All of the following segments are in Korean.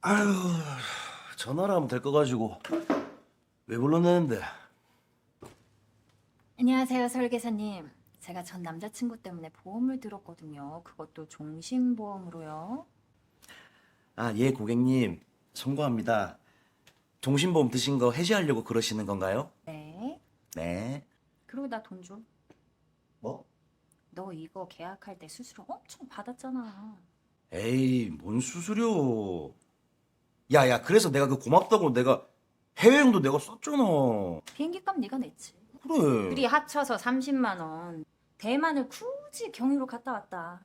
아유 전화를 하면 될 거 가지고 왜 불렀는데? 안녕하세요, 설계사님. 제가 전 남자친구 때문에 보험을 들었거든요. 그것도 종신보험으로요. 아 예 고객님 송구합니다. 종신보험 드신 거 해지하려고 그러시는 건가요? 네. 네. 그리고 나 돈 줘. 뭐? 너 이거 계약할 때 수수료 엄청 받았잖아. 에이 뭔 수수료? 야야 그래서 내가 그 고맙다고 내가 해외여행도 내가 썼잖아. 비행기 값 네가 냈지. 그래. 둘이 합쳐서 30만 원. 대만을 굳이 경유로 갔다 왔다.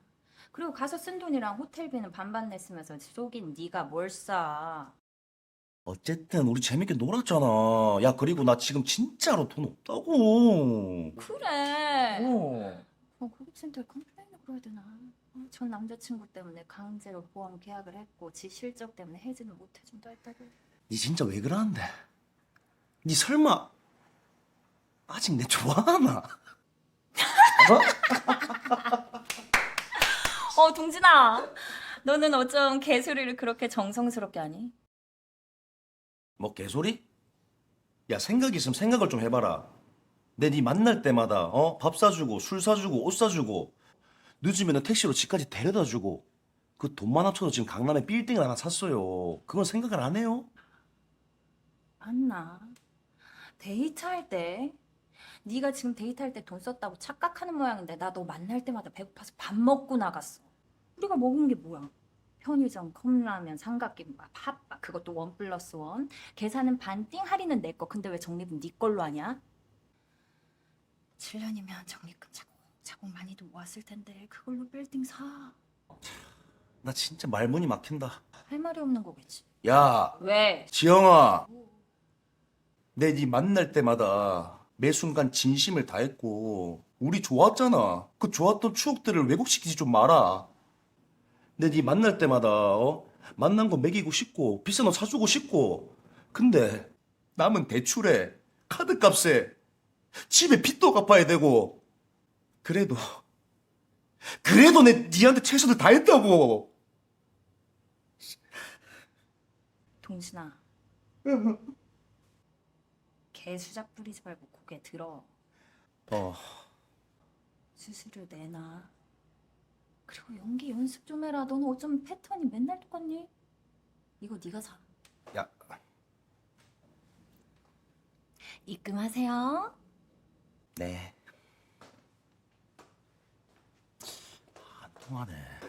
그리고 가서 쓴 돈이랑 호텔비는 반반 냈으면서 속인 네가 뭘 싸. 어쨌든 우리 재밌게 놀았잖아. 야 그리고 나 지금 진짜로 돈 없다고. 그래. 어. 어, 고객센터에 컴 걸어야 되나? 어, 전 남자친구 때문에 강제로 보험 계약을 했고 지 실적 때문에 해지는 못 해준다 했다고. 니 진짜 왜 그러는데? 니 설마 아직 내 좋아하나? 어, 동진아. 너는 어쩜 개소리를 그렇게 정성스럽게 하니? 뭐 개소리? 야 생각 있으면 생각을 좀 해봐라. 내 니 만날 때마다 어 밥 사주고 술 사주고 옷 사주고 늦으면 택시로 집까지 데려다 주고 그 돈만 합쳐서 지금 강남에 빌딩을 하나 샀어요. 그건 생각을 안 해요? 맞나? 데이트할 때 네가 지금 데이트할 때 돈 썼다고 착각하는 모양인데 나 너 만날 때마다 배고파서 밥 먹고 나갔어. 우리가 먹은 게 뭐야? 편의점 컵라면 삼각김밥 핫바 그것도 원 플러스 원 계산은 반띵 할인은 내 거 근데 왜 적립은 네 걸로 하냐? 7년이면 적립금 차 곡차곡 많이도 모았을 텐데 그걸로 빌딩 사. 나 진짜 말문이 막힌다. 할 말이 없는 거겠지. 야 왜? 지영아, 내니 만날 때마다 매 순간 진심을 다했고 우리 좋았잖아. 그 좋았던 추억들을 왜곡시키지 좀 마라. 내니 만날 때마다 어? 만난 거 먹이고 싶고 비싼 옷 사주고 싶고 근데 남은 대출에 카드값에 집에 빚도 갚아야 되고 그래도 그래도 내 니한테 최선을 다했다고. 동신아. 개 수작 부리지 말고 고개 들어. 어. 수수료 내놔. 그리고 연기 연습 좀 해라. 너는 어쩜 패턴이 맨날 똑같니? 이거 네가 사. 야, 입금하세요. 네. 안 통하네.